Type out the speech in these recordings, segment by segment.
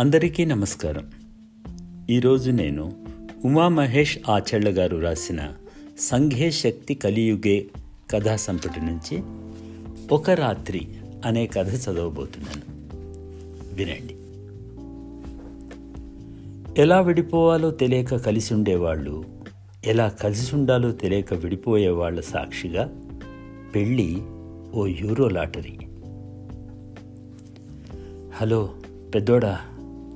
అందరికీ నమస్కారం. ఈరోజు నేను ఉమా మహేష్ ఆచళ్ళ గారు రాసిన సంఘే శక్తి కలియుగే కథా సంపుటి నుంచి ఒక రాత్రి అనే కథ చదవబోతున్నాను. వినండి. ఎలా విడిపోవాలో తెలియక కలిసి ఉండేవాళ్ళు ఎలా కలిసి ఉండాలో తెలియక విడిపోయే వాళ్ళ సాక్షిగా పెళ్ళి ఓ యూరో లాటరీ. హలో పెద్దోడా.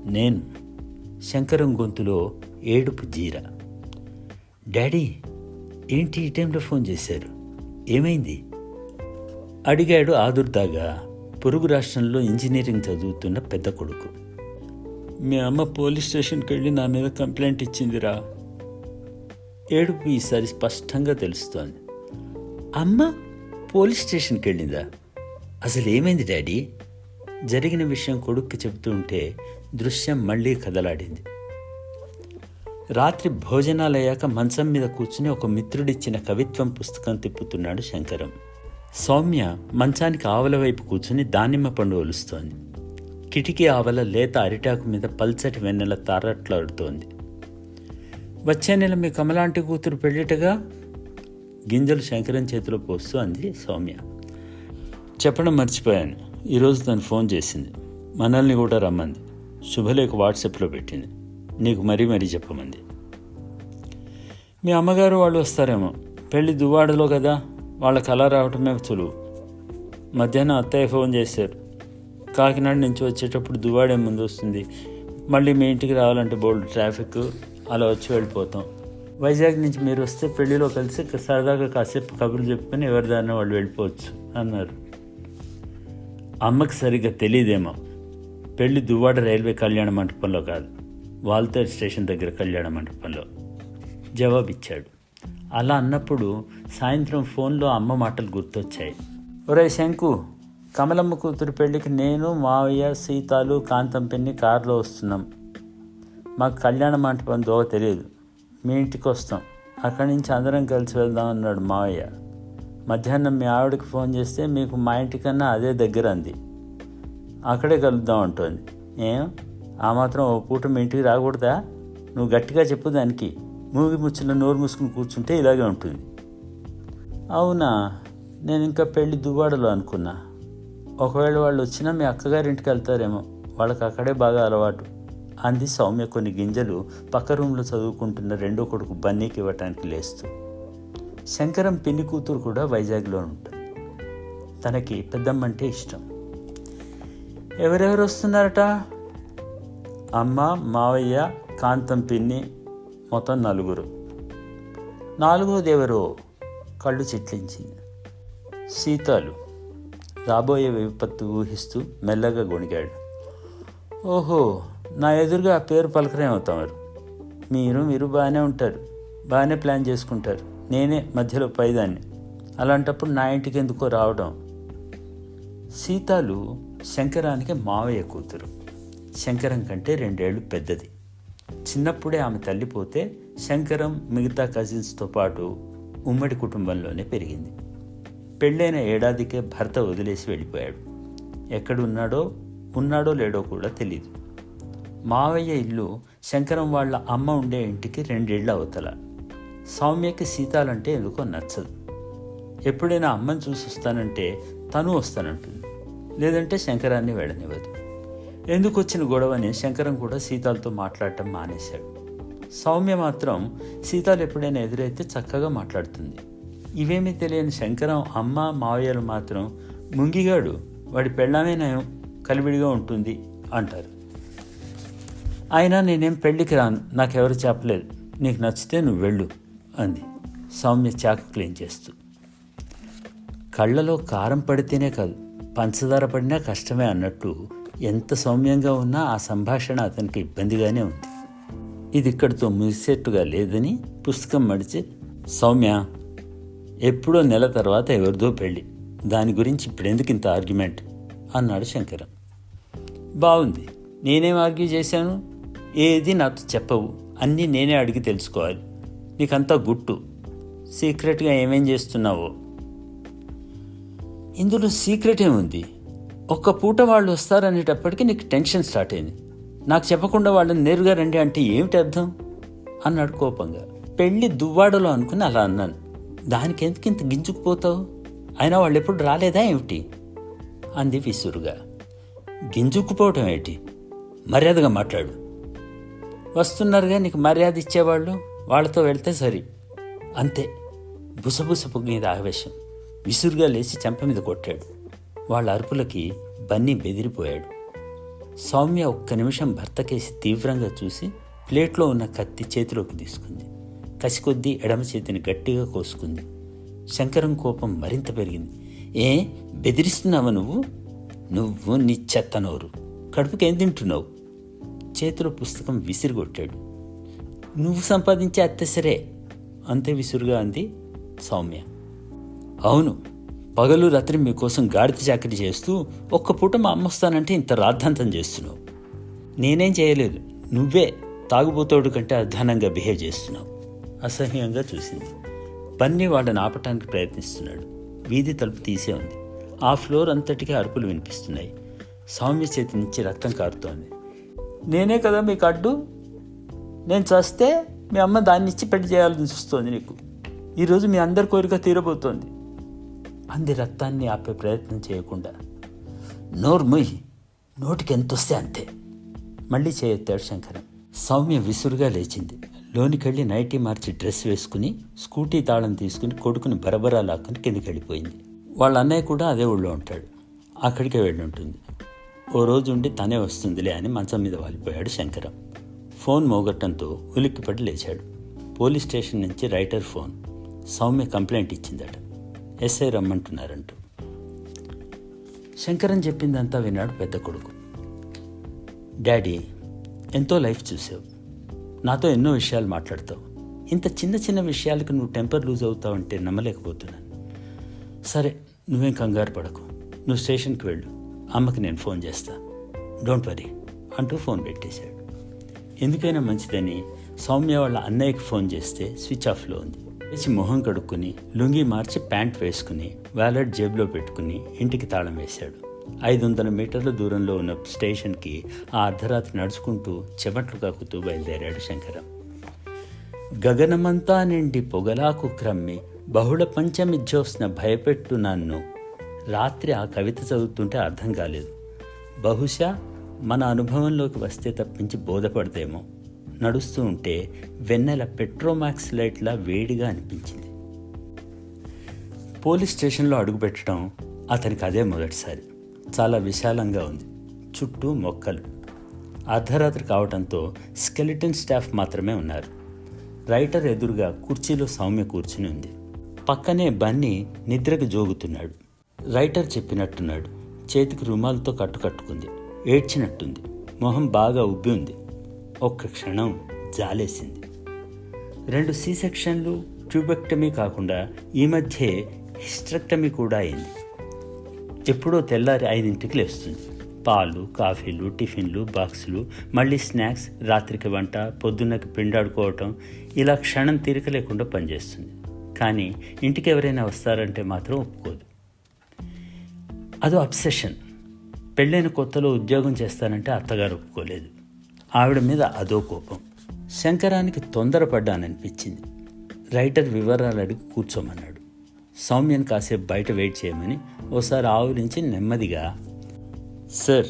నేను శంకరం గొంతులో ఏడుపు జీర. డాడీ ఏంటి ఈ టైంలో ఫోన్ చేశారు? ఏమైంది? అడిగాడు ఆదుర్దాగా పొరుగు రాష్ట్రంలో ఇంజనీరింగ్ చదువుతున్న పెద్ద కొడుకు. మీ అమ్మ పోలీస్ స్టేషన్కి వెళ్ళి నా మీద కంప్లైంట్ ఇచ్చిందిరా. ఏడుపు ఈసారి స్పష్టంగా తెలుస్తోంది. అమ్మ పోలీస్ స్టేషన్కి వెళ్ళిందా అసలు ఏమైంది డాడీ? జరిగిన విషయం కొడుక్కి చెబుతూ ఉంటే దృశ్యం మళ్ళీ కదలాడింది. రాత్రి భోజనాలయ్యాక మంచం మీద కూర్చుని ఒక మిత్రుడిచ్చిన కవిత్వం పుస్తకం తిప్పుతున్నాడు శంకరం. సౌమ్య మంచానికి ఆవల వైపు కూర్చుని దానిమ్మ పండు ఒలుస్తోంది. కిటికీ ఆవల లేత అరిటాకు మీద పల్చటి వెన్నెల తారట్లాడుతోంది. వచ్చే నెల మీ కమలాంటి కూతురు పెళ్ళిటగా? గింజలు శంకరం చేతిలో పోస్తూ అంది సౌమ్య. చెప్పడం మర్చిపోయాను. ఈరోజు తను ఫోన్ చేసింది. మనల్ని కూడా రమ్మంది. శుభలేఖ వాట్సాప్లో పెట్టింది. నీకు మరీ మరీ చెప్పమంది. మీ అమ్మగారు వాళ్ళు వస్తారేమో. పెళ్ళి దువ్వాడలో కదా వాళ్ళ కళ రావటమే సులువు. మధ్యాహ్నం అత్తయ్య ఫోన్ చేశారు. కాకినాడ నుంచి వచ్చేటప్పుడు దువ్వాడే ముందు వస్తుంది. మళ్ళీ మీ ఇంటికి రావాలంటే బోల్డ్ ట్రాఫిక్ అలా వచ్చి వెళ్ళిపోతాం. వైజాగ్ నుంచి మీరు వస్తే పెళ్ళిలో కలిసి సరదాగా కాసేపు కబుర్లు చెప్పుకొని ఎవరిదారిన వాళ్ళు వెళ్ళిపోవచ్చు అన్నారు. అమ్మకి సరిగ్గా తెలియదేమో. పెళ్ళి దువ్వాడ రైల్వే కళ్యాణ మండపంలో కాదు వాల్తేర్ స్టేషన్ దగ్గర కళ్యాణ మండపంలో. జవాబిచ్చాడు. అలా అన్నప్పుడు సాయంత్రం ఫోన్లో అమ్మ మాటలు గుర్తొచ్చాయి. ఒరే శంకు కమలమ్మ కూతురు పెళ్ళికి నేను మావయ్య సీతాలు కాంతం పెన్ని కారులో వస్తున్నాం. మాకు కళ్యాణ మంటపం దోవ తెలియదు. మీ ఇంటికి వస్తాం. అక్కడి నుంచి అందరం కలిసి వెళ్దాం అన్నాడు మావయ్య. మధ్యాహ్నం మీ ఆవిడకి ఫోన్ చేస్తే మీకు మా ఇంటికన్నా అదే దగ్గర అంది. అక్కడే కలుద్దాం అంటోంది. ఏం? ఆ మాత్రం ఓ పూట మీ ఇంటికి రాకూడదా? నువ్వు గట్టిగా చెప్పు దానికి. మూగి ముచ్చిన నోరు మూసుకుని కూర్చుంటే ఇలాగే ఉంటుంది. అవునా? నేను ఇంకా పెళ్ళి దువ్వాడలో అనుకున్నా. ఒకవేళ వాళ్ళు వచ్చినా మీ అక్కగారింటికి వెళ్తారేమో. వాళ్ళకి అక్కడే బాగా అలవాటు. అంది సౌమ్య కొన్ని గింజలు పక్క రూమ్లో చదువుకుంటున్న రెండో కొడుకు బన్నీకి ఇవ్వటానికి లేస్తూ. శంకరం పిన్ని కూతురు కూడా వైజాగ్లో ఉంటుంది. తనకి పెద్దమ్మంటే ఇష్టం. ఎవరెవరు వస్తున్నారట? అమ్మ మావయ్య కాంతం పిన్ని మొత్తం నలుగురు. నాలుగోదెవరో కళ్ళు చిట్లించింది. సీతాలు రాబోయే విపత్తు ఊహిస్తూ మెల్లగా గొణిగాడు. ఓహో నా ఎదురుగా పేరు పలకరే పలకరేమవుతారు మీరు మీరు బాగానే ఉంటారు. బాగానే ప్లాన్ చేసుకుంటారు. నేనే మధ్యలో పైదాన్ని. అలాంటప్పుడు నా ఇంటికి ఎందుకో రావడం. సీతాలు శంకరానికి మావయ్య కూతురు. శంకరం కంటే రెండేళ్ళు పెద్దది. చిన్నప్పుడే ఆమె తల్లిపోతే శంకరం మిగతా కజిన్స్తో పాటు ఉమ్మడి కుటుంబంలోనే పెరిగింది. పెళ్ళైన ఏడాదికే భర్త వదిలేసి వెళ్ళిపోయాడు. ఎక్కడున్నాడో ఉన్నాడో లేడో కూడా తెలియదు మావయ్య ఇల్లు శంకరం వాళ్ళ అమ్మ ఉండే ఇంటికి రెండేళ్ళ అవతల. సౌమ్యకి సీతాలంటే ఎందుకో నచ్చదు. ఎప్పుడైనా అమ్మని చూసి వస్తానంటే తను వస్తానంటుంది. లేదంటే శంకరాన్ని వెళ్ళనివ్వదు. ఎందుకు వచ్చిన గొడవని శంకరం కూడా సీతాలతో మాట్లాడటం మానేశాడు. సౌమ్య మాత్రం సీతాలు ఎప్పుడైనా ఎదురైతే చక్కగా మాట్లాడుతుంది. ఇవేమీ తెలియని శంకరం అమ్మ మావయ్యలు మాత్రం ముంగిగాడు వాడి పెళ్ళామే నయం కలివిడిగా ఉంటుంది అంటారు. అయినా నేనేం పెళ్ళికి రాను నాకెవరు చెప్పలేదు నీకు నచ్చితే నువ్వు వెళ్ళు అంది. సౌమ్య చాకు క్లీన్ చేస్తూ. కళ్ళలో కారం పడితేనే కాదు పంచదార పడినా కష్టమే అన్నట్టు ఎంత సౌమ్యంగా ఉన్నా ఆ సంభాషణ అతనికి ఇబ్బందిగానే ఉంది. ఇది ఇక్కడితో ముగిసేట్టుగా లేదని పుస్తకం మడిచి సౌమ్య ఎప్పుడో నెల తర్వాత ఎవరిదో పెళ్ళి. దాని గురించి ఇప్పుడెందుకు ఇంత ఆర్గ్యుమెంట్ అన్నాడు శంకరం. బాగుంది నేనేం ఆర్గ్యూ చేశాను? ఏది నాతో చెప్పవు. అన్నీ నేనే అడిగి తెలుసుకోవాలి. నీకంతా గుట్టు. సీక్రెట్గా ఏమేం చేస్తున్నావో ఇందులో సీక్రెట్ ఏముంది ఒక్క పూట వాళ్ళు వస్తారనేటప్పటికీ నీకు టెన్షన్ స్టార్ట్ అయింది. నాకు చెప్పకుండా వాళ్ళని నేరుగా రండి అంటే ఏమిటి అర్థం? అన్నాడు కోపంగా. పెళ్ళి దువ్వాడలో అనుకుని అలా అన్నాను. దానికి ఎందుకు ఇంత గింజుకుపోతావు అయినా వాళ్ళు ఎప్పుడు రాలేదా ఏమిటి? అంది విసురుగా. గింజుకుపోవటం ఏంటి? మర్యాదగా మాట్లాడు. వస్తున్నారుగా నీకు మర్యాద ఇచ్చేవాళ్ళు? వాళ్ళతో వెళ్తే సరి. అంతే. బుసబుసపు మీద ఆవేశం. విసురుగా లేచి చెంప మీద కొట్టాడు. వాళ్ళ అరుపులకి బన్నీ బెదిరిపోయాడు. సౌమ్య ఒక్క నిమిషం భర్తకేసి తీవ్రంగా చూసి ప్లేట్లో ఉన్న కత్తి చేతిలోకి తీసుకుంది. కసికొద్దీ ఎడమ చేతిని గట్టిగా కోసుకుంది. శంకరం కోపం మరింత పెరిగింది. ఏ బెదిరిస్తున్నావా నువ్వు? నువ్వు నీ చెత్త నోరు కడుపుకి ఏం తింటున్నావు? చేతిలో పుస్తకం విసిరిగొట్టాడు. నువ్వు సంపాదించే అత్త సరే అంతే విసురుగా అంది సౌమ్య. అవును. పగలు రాత్రి మీకోసం గాడిద చాకరీ చేస్తూ ఒక్క పూట మా అమ్మ వస్తానంటే ఇంత రాద్ధాంతం చేస్తున్నావు. నేనేం చేయలేదు. నువ్వే తాగుబోతోడు కంటే అధ్వానంగా బిహేవ్ చేస్తున్నావు. అసహ్యంగా చూసింది. బన్నీ వాళ్ళని ఆపటానికి ప్రయత్నిస్తున్నాడు. వీధి తలుపు తీసే ఉంది. ఆ ఫ్లోర్ అంతటికీ అరుపులు వినిపిస్తున్నాయి. సౌమ్య చేతి నుంచి రక్తం కారుతోంది. నేనే కదా మీకు అడ్డు నేను చస్తే మీ అమ్మ దాన్ని ఇచ్చి పెళ్ళి చేయాలని చూస్తోంది నీకు. ఈరోజు మీ అందరి కోరిక తీరబోతోంది. అంది రక్తాన్ని ఆపే ప్రయత్నం చేయకుండా. నోరు ముయ్ నోటికి ఎంత వస్తే అంతే. మళ్ళీ చేయెత్తాడు శంకరం. సౌమ్య విసురుగా లేచింది. లోనికెళ్ళి నైటీ మార్చి డ్రెస్ వేసుకుని స్కూటీ తాళం తీసుకుని కొడుకుని బరబరా లాక్కుని కిందకి వెళ్ళిపోయింది వాళ్ళ అన్నయ్య కూడా అదే ఊళ్ళో ఉంటాడు. అక్కడికే వెళ్ళి ఉంటుంది ఓ రోజు ఉండి తనే వస్తుందిలే అని మంచం మీద వాలిపోయాడు శంకరం. ఫోన్ మోగట్టంతో ఉలిక్కిపడి లేచాడు. పోలీస్ స్టేషన్ నుంచి రైటర్ ఫోన్. సౌమ్య కంప్లైంట్ ఇచ్చిందట. ఎస్ఐ రమ్మంటున్నారంటూ. శంకరన్ చెప్పిందంతా విన్నాడు పెద్ద కొడుకు. డాడీ ఎంతో లైఫ్ చూసావు. నాతో ఎన్నో విషయాలు మాట్లాడతావు. ఇంత చిన్న చిన్న విషయాలకు నువ్వు టెంపర్ లూజ్ అవుతావు అంటే నమ్మలేకపోతున్నాను. సరే నువ్వేం కంగారు పడకు. నువ్వు స్టేషన్కి వెళ్ళు. అమ్మకి నేను ఫోన్ చేస్తా. డోంట్ వరీ అంటూ ఫోన్ పెట్టేశాడు. ఎందుకైనా మంచిదని సౌమ్య వాళ్ళ అన్నయ్యకి ఫోన్ చేస్తే స్విచ్ ఆఫ్లో ఉంది. లేచి మొహం కడుక్కుని లుంగి మార్చి ప్యాంట్ వేసుకుని వ్యాలెట్ జేబులో పెట్టుకుని ఇంటికి తాళం వేశాడు. ఐదు వందల మీటర్ల దూరంలో ఉన్న స్టేషన్కి ఆ అర్ధరాత్రి నడుచుకుంటూ చెమట్లు కాకుతూ బయలుదేరాడు శంకరం. గగనమంతా నిండి పొగలాకు క్రమ్మి బహుళ పంచమి జ్యోత్స్న భయపెట్టు నన్ను. రాత్రి ఆ కవిత చదువుతుంటే అర్థం కాలేదు. బహుశా మన అనుభవంలోకి వస్తే తప్పించి బోధపడదేమో నడుస్తూ ఉంటే వెన్నెల పెట్రోమాక్స్ లైట్లా వేడిగా అనిపించింది. పోలీస్ స్టేషన్లో అడుగుపెట్టడం అతనికి అదే మొదటిసారి. చాలా విశాలంగా ఉంది. చుట్టూ మొక్కలు. అర్ధరాత్రి కావడంతో స్కెలిటన్ స్టాఫ్ మాత్రమే ఉన్నారు. రైటర్ ఎదురుగా కుర్చీలో సౌమ్య కూర్చుని ఉంది. పక్కనే బన్నీ నిద్రకు జోగుతున్నాడు. రైటర్ చెప్పినట్టున్నాడు. చేతికి రుమాలతో కట్టు కట్టుకుంది. ఏడ్చినట్టుంది. మొహం బాగా ఉబ్బి ఉంది. ఒక్క క్షణం జాలేసింది. రెండు సి సెక్షన్లు ట్యూబెక్టమీ కాకుండా ఈ మధ్యే హిస్ట్రెక్టమీ కూడా అయింది. ఎప్పుడో తెల్లారి ఐదింటికి లేస్తుంది. పాలు కాఫీలు టిఫిన్లు బాక్సులు మళ్ళీ స్నాక్స్ రాత్రికి వంట పొద్దున్నకి పిండాడుకోవటం ఇలా క్షణం తీరిక లేకుండా పనిచేస్తుంది. కానీ ఇంటికి ఎవరైనా వస్తారంటే మాత్రం ఒప్పుకోదు. అదో అబ్సెషన్. పెళ్ళైన కొత్తలో ఉద్యోగం చేస్తానంటే అత్తగారు ఒప్పుకోలేదు. ఆవిడ మీద అదో కోపం. శంకరానికి తొందరపడ్డాననిపించింది. రైటర్ వివరాలు అడిగి కూర్చోమన్నాడు. సౌమ్యను కాసేపు బయట వెయిట్ చేయమని ఓసారి ఆవురించి నెమ్మదిగా సార్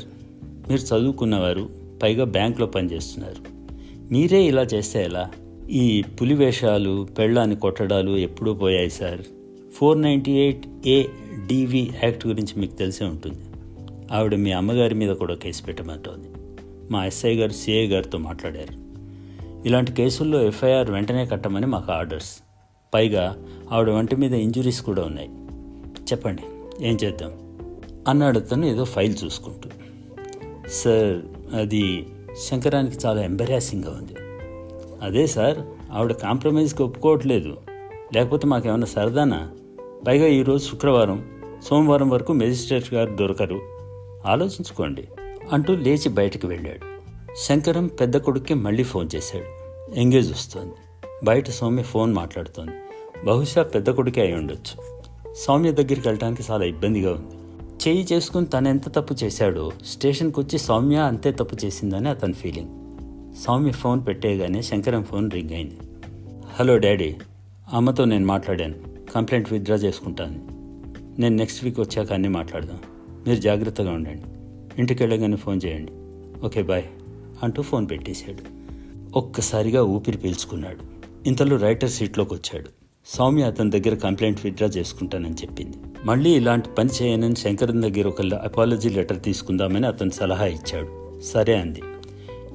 మీరు చదువుకున్నవారు పైగా బ్యాంకులో పనిచేస్తున్నారు. మీరే ఇలా చేస్తే ఎలా? ఈ పులి వేషాలు పెళ్ళాన్ని కొట్టడాలు ఎప్పుడూ పోయాయి sir. Four ninety eight A DV act గురించి మీకు తెలిసే ఉంటుంది. ఆవిడ మీ అమ్మగారి మీద కూడా కేసు పెట్టమంటోంది. మా ఎస్ఐ గారు సిఐ గారితో మాట్లాడారు. ఇలాంటి కేసుల్లో ఎఫ్ఐఆర్ వెంటనే కట్టమని మాకు ఆర్డర్స్. పైగా ఆవిడ వంటి మీద ఇంజురీస్ కూడా ఉన్నాయి. చెప్పండి ఏం చేద్దాం? అన్నాడు అతను ఏదో ఫైల్ చూసుకుంటూ. సార్ అది శంకరానికి చాలా ఎంబరాసింగ్గా ఉంది. అదే సార్ ఆవిడ కాంప్రమైజ్కి ఒప్పుకోవట్లేదు. లేకపోతే మాకేమైనా సరదానా? పైగా ఈరోజు శుక్రవారం సోమవారం వరకు మెజిస్ట్రేట్ గారు దొరకరు. ఆలోచించుకోండి. అంటూ లేచి బయటకు వెళ్ళాడు. శంకరం పెద్ద కొడుక్కి మళ్ళీ ఫోన్ చేశాడు. ఎంగేజ్ వస్తోంది. బయట సౌమ్య ఫోన్ మాట్లాడుతోంది. బహుశా పెద్ద కొడుకే అయి ఉండొచ్చు. సౌమ్య దగ్గరికి వెళ్ళడానికి చాలా ఇబ్బందిగా ఉంది. చేయి చేసుకుని తను ఎంత తప్పు చేశాడో స్టేషన్కి వచ్చి సౌమ్య అంతే తప్పు చేసిందని అతని ఫీలింగ్. సౌమ్య ఫోన్ పెట్టేయగానే శంకరం ఫోన్ రింగ్ అయింది. హలో డాడీ అమ్మతో నేను మాట్లాడాను. కంప్లైంట్ విత్డ్రా చేసుకుంటాను. నేను నెక్స్ట్ వీక్ వచ్చాక అన్నీ మాట్లాడదాం. మీరు జాగ్రత్తగా ఉండండి. ఇంటికి వెళ్ళగానే ఫోన్ చేయండి. ఓకే బాయ్ అంటూ ఫోన్ పెట్టేశాడు. ఒక్కసారిగా ఊపిరి పీల్చుకున్నాడు. ఇంతలో రైటర్ సీట్లోకి వచ్చాడు సౌమ్య అతని దగ్గర కంప్లైంట్ విత్డ్రా చేసుకుంటానని చెప్పింది. మళ్ళీ ఇలాంటి పని చేయనని శంకరన్ దగ్గర ఒక అపాలజీ లెటర్ తీసుకుందామని అతను సలహా ఇచ్చాడు. సరే అంది.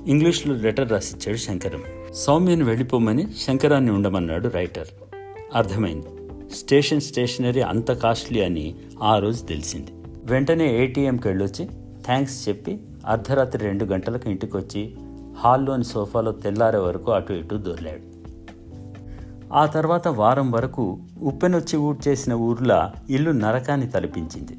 ఇంగ్లీష్లో లెటర్ రాసిచ్చాడు శంకరం. సౌమ్యను వెళ్ళిపోమని శంకరాన్ని ఉండమన్నాడు రైటర్. అర్థమైంది. స్టేషన్ స్టేషనరీ అంత కాస్ట్లీ అని ఆ రోజు తెలిసింది. వెంటనే ఏటీఎంకి వెళ్ళొచ్చి థ్యాంక్స్ చెప్పి అర్ధరాత్రి రెండు గంటలకు ఇంటికి వచ్చి హాల్లోని సోఫాలో తెల్లారే వరకు అటు ఇటు దొర్లాడు. ఆ తర్వాత వారం వరకు ఉప్పెనొచ్చి ఊడ్ చేసిన ఊర్లా ఇల్లు నరకాన్ని తలపించింది.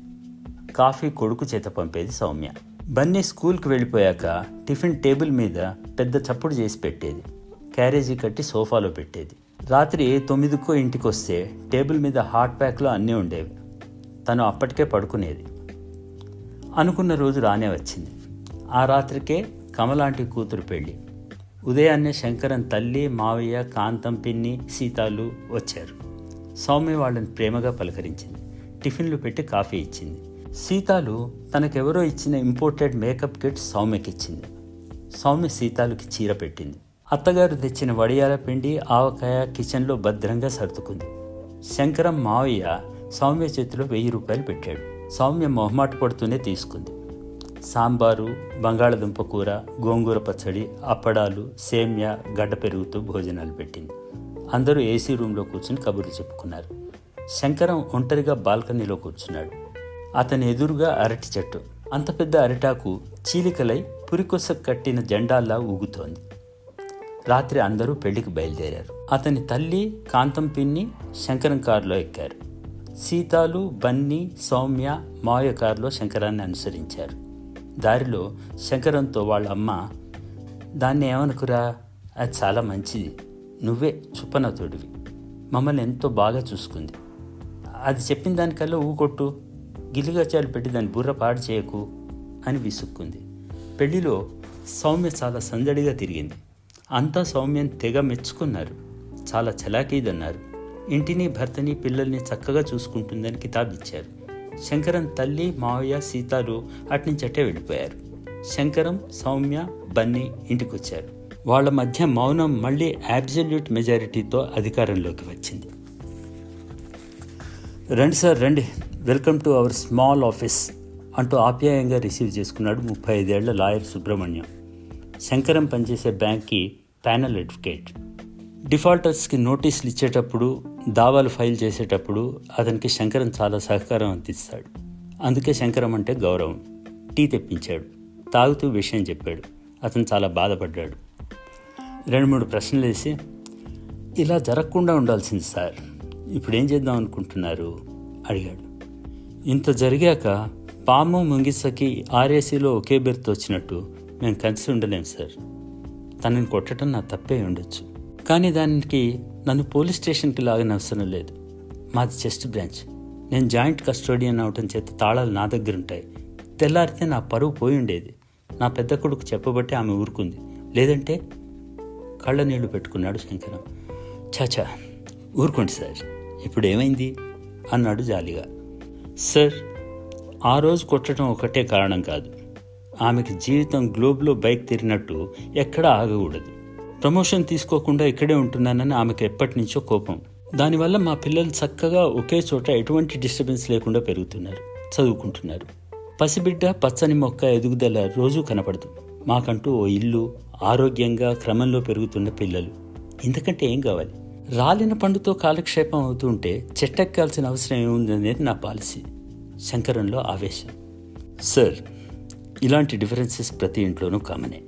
కాఫీ కొడుకు చేత పంపేది సౌమ్య. బన్నీ స్కూల్కి వెళ్ళిపోయాక టిఫిన్ టేబుల్ మీద పెద్ద చప్పుడు చేసి పెట్టేది. క్యారేజీ కట్టి సోఫాలో పెట్టేది. రాత్రి తొమ్మిదికో ఇంటికి వస్తే టేబుల్ మీద హాట్ ప్యాక్లో అన్నీ ఉండేవి. తను అప్పటికే పడుకునేది. అనుకున్న రోజు రానే వచ్చింది. ఆ రాత్రికే కమలాంటి కూతురు పెళ్ళి. ఉదయాన్నే శంకరన్ తల్లి మావయ్య కాంతం పిన్ని సీతాలు వచ్చారు. సౌమ్య వాళ్ళని ప్రేమగా పలకరించింది. టిఫిన్లు పెట్టి కాఫీ ఇచ్చింది. సీతాలు తనకెవరో ఇచ్చిన ఇంపోర్టెడ్ మేకప్ కిట్ సౌమ్యకి ఇచ్చింది సౌమ్య సీతాలుకి చీర పెట్టింది. అత్తగారు తెచ్చిన వడియాల పిండి ఆవకాయ కిచెన్లో భద్రంగా సర్దుకుంది. శంకరం మావయ్య సౌమ్య చేతిలో వెయ్యి రూపాయలు పెట్టాడు. సౌమ్య మొహమాట పడుతూనే తీసుకుంది. సాంబారు బంగాళదుంప కూర గోంగూర పచ్చడి అప్పడాలు సేమ్య గడ్డ పెరుగుతూ భోజనాలు పెట్టింది. అందరూ ఏసీ రూమ్లో కూర్చుని కబుర్లు చెప్పుకున్నారు. శంకరం ఒంటరిగా బాల్కనీలో కూర్చున్నాడు. అతని ఎదురుగా అరటి చెట్టు. అంత పెద్ద అరిటాకు చీలికలై పురికొస కట్టిన జెండాల్లా ఊగుతోంది. రాత్రి అందరూ పెళ్ళికి బయలుదేరారు. అతని తల్లి కాంతం పిన్ని శంకరం కారులో ఎక్కారు. సీతాలు బన్నీ సౌమ్య మావయ్య కారులో శంకరాన్ని అనుసరించారు. దారిలో శంకరంతో వాళ్ళ అమ్మ దాన్ని ఏమనుకురా? అది చాలా మంచిది. నువ్వే చుప్పనతోడివి. మమ్మల్ని ఎంతో బాగా చూసుకుంది. అది చెప్పిన దానికల్లా ఊకొట్టు గిలిగచాలు పెట్టి దాని బుర్ర పాడు చేయకు అని విసుక్కుంది. పెళ్ళిలో సౌమ్య చాలా సందడిగా తిరిగింది. అంతా సౌమ్యం తెగ మెచ్చుకున్నారు. చాలా చలాకీదన్నారు. ఇంటిని భర్తని పిల్లల్ని చక్కగా చూసుకుంటుందని కితాబ్ ఇచ్చారు శంకరం తల్లి మావయ్య సీతాలు అట్నుంచటే వెళ్ళిపోయారు. శంకరం సౌమ్య బన్నీ ఇంటికొచ్చారు. వాళ్ళ మధ్య మౌనం మళ్ళీ అబ్జల్యూట్ మెజారిటీతో అధికారంలోకి వచ్చింది. రండి సార్ రండి. Welcome to our small office అంటూ ఆప్యాయంగా రిసీవ్ చేసుకున్నాడు ముప్పై ఐదేళ్ళ లాయర్ సుబ్రహ్మణ్యం. శంకరం పనిచేసే బ్యాంక్కి ప్యానల్ అడ్వకేట్ డిఫాల్టర్స్కి నోటీసులు ఇచ్చేటప్పుడు దావాలు ఫైల్ చేసేటప్పుడు అతనికి శంకరం చాలా సహకారం అందిస్తాడు. అందుకే శంకరం అంటే గౌరవం. టీ తెప్పించాడు. తాగుతూ విషయం చెప్పాడు. అతను చాలా బాధపడ్డాడు. రెండు మూడు ప్రశ్నలు వేసి ఇలా జరగకుండా ఉండాల్సింది సార్. ఇప్పుడు ఏం చేద్దాం అనుకుంటున్నారు? అడిగాడు. ఇంత జరిగాక పాము ముంగిసకి ఆర్ఏసీలో ఒకే బెర్త్ వచ్చినట్టు మేము కలిసి ఉండలేం సార్. తనని కొట్టడం నా తప్పే ఉండొచ్చు. కానీ దానికి నన్ను పోలీస్ స్టేషన్కి లాగిన అవసరం లేదు. మాది చెస్ట్ బ్రాంచ్. నేను జాయింట్ కస్టోడియన్ అవటం చేత తాళాలు నా దగ్గర ఉంటాయి తెల్లారితే నా పరువు పోయి ఉండేది. నా పెద్ద కొడుకు చెప్పబట్టి ఆమె ఊరుకుంది. లేదంటే కళ్ళ నీళ్ళు పెట్టుకున్నాడు శంకరం. చాచా ఊరుకోండి సార్. ఇప్పుడు ఏమైంది? అన్నాడు జాలిగా. సార్ ఆ రోజు కొట్టడం ఒకటే కారణం కాదు. ఆమెకి జీవితం గ్లోబ్లో బైక్ తిరిగినట్టు ఎక్కడా ఆగకూడదు. ప్రమోషన్ తీసుకోకుండా ఇక్కడే ఉంటున్నానని ఆమెకు ఎప్పటి నుంచో కోపం. దానివల్ల మా పిల్లలు చక్కగా ఒకే చోట ఎటువంటి డిస్టర్బెన్స్ లేకుండా పెరుగుతున్నారు చదువుకుంటున్నారు. పసిబిడ్డ పచ్చని మొక్క ఎదుగుదల రోజూ కనపడదు. మాకంటూ ఓ ఇల్లు ఆరోగ్యంగా క్రమంలో పెరుగుతున్న పిల్లలు. ఇంతకంటే ఏం కావాలి? రాలిన పండుతో కాలక్షేపం అవుతుంటే చెట్టెక్కాల్సిన అవసరం ఏముందనేది నా పాలసీ. శంకరంలో ఆవేశం. సార్ ఇలాంటి డిఫరెన్సెస్ ప్రతి ఇంట్లోనూ కామనే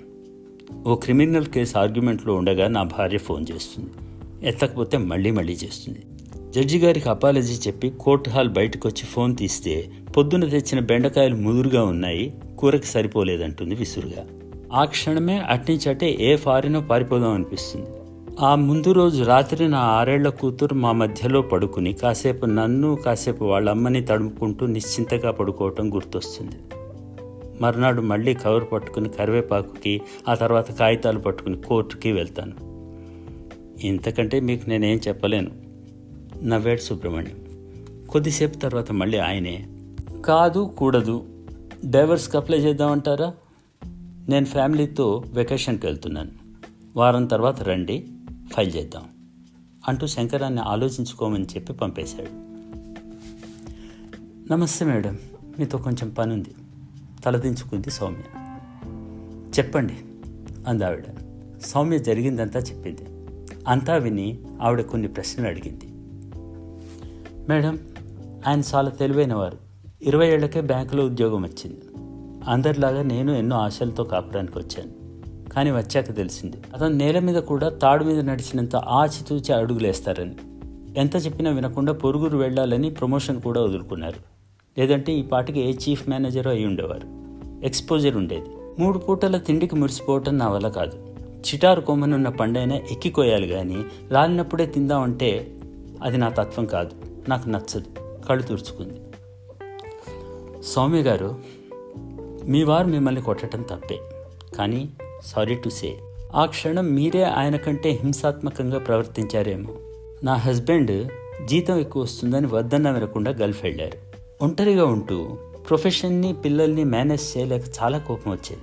ఓ క్రిమినల్ కేసు ఆర్గ్యుమెంట్లో ఉండగా నా భార్య ఫోన్ చేస్తుంది. ఎత్తకపోతే మళ్ళీ మళ్ళీ చేస్తుంది. జడ్జి గారికి అపాలజీ చెప్పి కోర్టు హాల్ బయటకు వచ్చి ఫోన్ తీస్తే పొద్దున తెచ్చిన బెండకాయలు ముదురుగా ఉన్నాయి కూరకి సరిపోలేదంటుంది విసురుగా. ఆ క్షణమే అట్నించటే ఏ ఫారినో పారిపోదాం అనిపిస్తుంది. ఆ ముందు రోజు రాత్రి నా ఆరేళ్ళ కూతురు మా మధ్యలో పడుకుని కాసేపు నన్ను కాసేపు వాళ్ళ అమ్మని తడుముకుంటూ నిశ్చింతగా పడుకోవటం గుర్తొస్తుంది. మర్నాడు మళ్ళీ కవర్ పట్టుకుని కరివేపాకుకి ఆ తర్వాత కాగితాలు పట్టుకుని కోర్టుకి వెళ్తాను. ఇంతకంటే మీకు నేనేం చెప్పలేను. నవ్వాడు సుబ్రహ్మణ్యం. కొద్దిసేపు తర్వాత మళ్ళీ ఆయనే కాదు కూడదు. డైవర్స్కి అప్లై చేద్దామంటారా? నేను ఫ్యామిలీతో వెకేషన్కి వెళ్తున్నాను. వారం తర్వాత రండి ఫైల్ చేద్దాం. అంటూ శంకరాన్ని ఆలోచించుకోమని చెప్పి పంపేశాడు. నమస్తే మేడం మీతో కొంచెం పని ఉంది తలదించుకుంది సౌమ్య. చెప్పండి అందావిడ సౌమ్య జరిగిందంతా చెప్పింది. అంతా విని ఆవిడ కొన్ని ప్రశ్నలు అడిగింది. మేడం ఆయన చాలా తెలివైనవారు ఇరవై ఏళ్ళకే బ్యాంకులో ఉద్యోగం వచ్చింది. అందరిలాగా నేను ఎన్నో ఆశలతో కాపురానికి వచ్చాను. కానీ వచ్చాక తెలిసింది. అతను నేల మీద కూడా తాడు మీద నడిచినంత ఆచితూచి అడుగులేస్తారని. ఎంత చెప్పినా వినకుండా పొరుగురు వెళ్ళాలని ప్రమోషన్ కూడా వదులుకున్నారు. లేదంటే ఈ పాటికి ఏ చీఫ్ మేనేజరో అయి ఉండేవారు. ఎక్స్పోజర్ ఉండేది. మూడు పూటల తిండికి మురిసిపోవటం నా వల్ల కాదు. చిటారు కొమ్మనున్న పండైనా ఎక్కికోయాలి కానీ లాలినప్పుడే తిందామంటే అది నా తత్వం కాదు. నాకు నచ్చదు. కళ్ళు తుడుచుకుంది. సౌమ్య గారు మీ వారు మిమ్మల్ని కొట్టడం తప్పే. కానీ సారీ టు సే ఆ క్షణం మీరే ఆయన కంటే హింసాత్మకంగా ప్రవర్తించారేమో. నా హస్బెండ్ జీతం ఎక్కువ వస్తుందని వద్దన్న వినకుండా గల్ఫ్ వెళ్ళారు. ఒంటరిగా ఉంటూ ప్రొఫెషన్ని పిల్లల్ని మేనేజ్ చేయలేక చాలా కోపం వచ్చేది.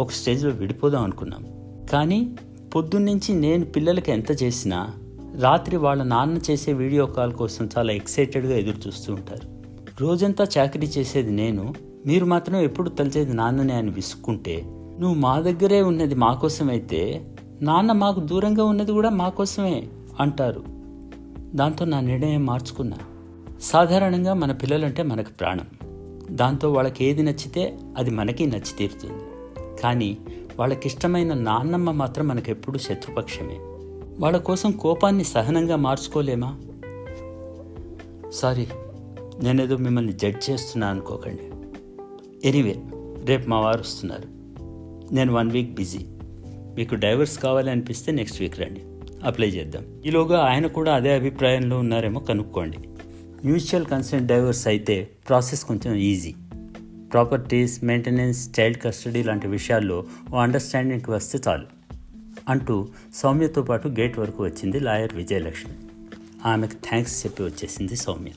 ఒక స్టేజ్లో విడిపోదాం అనుకున్నాం. కానీ పొద్దున్నుంచి నేను పిల్లలకి ఎంత చేసినా రాత్రి వాళ్ళ నాన్న చేసే వీడియో కాల్ కోసం చాలా ఎక్సైటెడ్గా ఎదురు చూస్తూ ఉంటారు. రోజంతా చాకరీ చేసేది నేను. మీరు మాత్రం ఎప్పుడు తలిచేది నాన్ననే అని విసుక్కుంటే నువ్వు మా దగ్గరే ఉన్నది మా కోసమైతే నాన్న మాకు దూరంగా ఉన్నది కూడా మా కోసమే అంటారు. దాంతో నా నిర్ణయం మార్చుకున్నా. సాధారణంగా మన పిల్లలంటే మనకు ప్రాణం. దాంతో వాళ్ళకి ఏది నచ్చితే అది మనకి నచ్చి తీరుతుంది. కానీ వాళ్ళకిష్టమైన నాన్నమ్మ మాత్రం మనకెప్పుడు శత్రుపక్షమే. వాళ్ళ కోసం కోపాన్ని సహనంగా మార్చుకోలేమా? సారీ నేనేదో మిమ్మల్ని జడ్జ్ చేస్తున్నా అనుకోకండి. ఎనీవే రేపు మా వారు వస్తున్నారు. నేను వన్ వీక్ బిజీ. మీకు డైవర్స్ కావాలనిపిస్తే నెక్స్ట్ వీక్ రండి. అప్లై చేద్దాం. ఈలోగా ఆయన కూడా అదే అభిప్రాయంలో ఉన్నారేమో కనుక్కోండి. మ్యూచువల్ కన్సెంట్ డైవర్స్ అయితే ప్రాసెస్ కొంచెం easy. Properties maintenance child custody లాంటి విషయాల్లో ఓ అండర్స్టాండింగ్కి వస్తే చాలు. అంటూ సౌమ్యతో పాటు గేట్ వరకు వచ్చింది లాయర్ విజయలక్ష్మి. ఆమెకు థ్యాంక్స్ చెప్పి వచ్చేసింది సౌమ్య.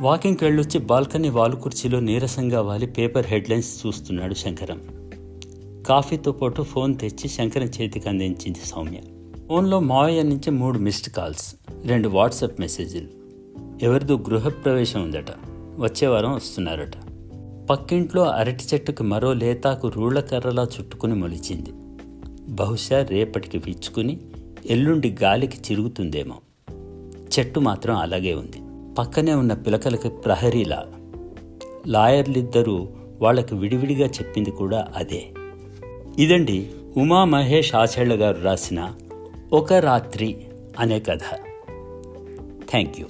వాకింగ్కి వెళ్ళొచ్చి బాల్కనీ వాలు కుర్చీలో నీరసంగా వాలి పేపర్ హెడ్లైన్స్ చూస్తున్నాడు శంకరం. కాఫీతో పాటు ఫోన్ తెచ్చి శంకరం చేతికి అందించింది సౌమ్య. ఫోన్లో మావయ్య నుంచి మూడు మిస్డ్ కాల్స్ రెండు వాట్సాప్ మెసేజ్లు ఎవరిదో గృహప్రవేశం ఉందట. వచ్చే వారం వస్తున్నారట. పక్కింట్లో అరటి చెట్టుకు మరో లేతాకు రూళ్ళ కర్రలా చుట్టుకుని మొలిచింది. బహుశా రేపటికి విచ్చుకుని ఎల్లుండి గాలికి చిరుగుతుందేమో. చెట్టు మాత్రం అలాగే ఉంది. పక్కనే ఉన్న పిలకలకి ప్రహరీలా. లాయర్లిద్దరూ వాళ్ళకి విడివిడిగా చెప్పింది కూడా అదే. ఇదండి ఉమా మహేష్ ఆచెళ్ళ గారు రాసిన ఒక రాత్రి అనే కథ. Thank you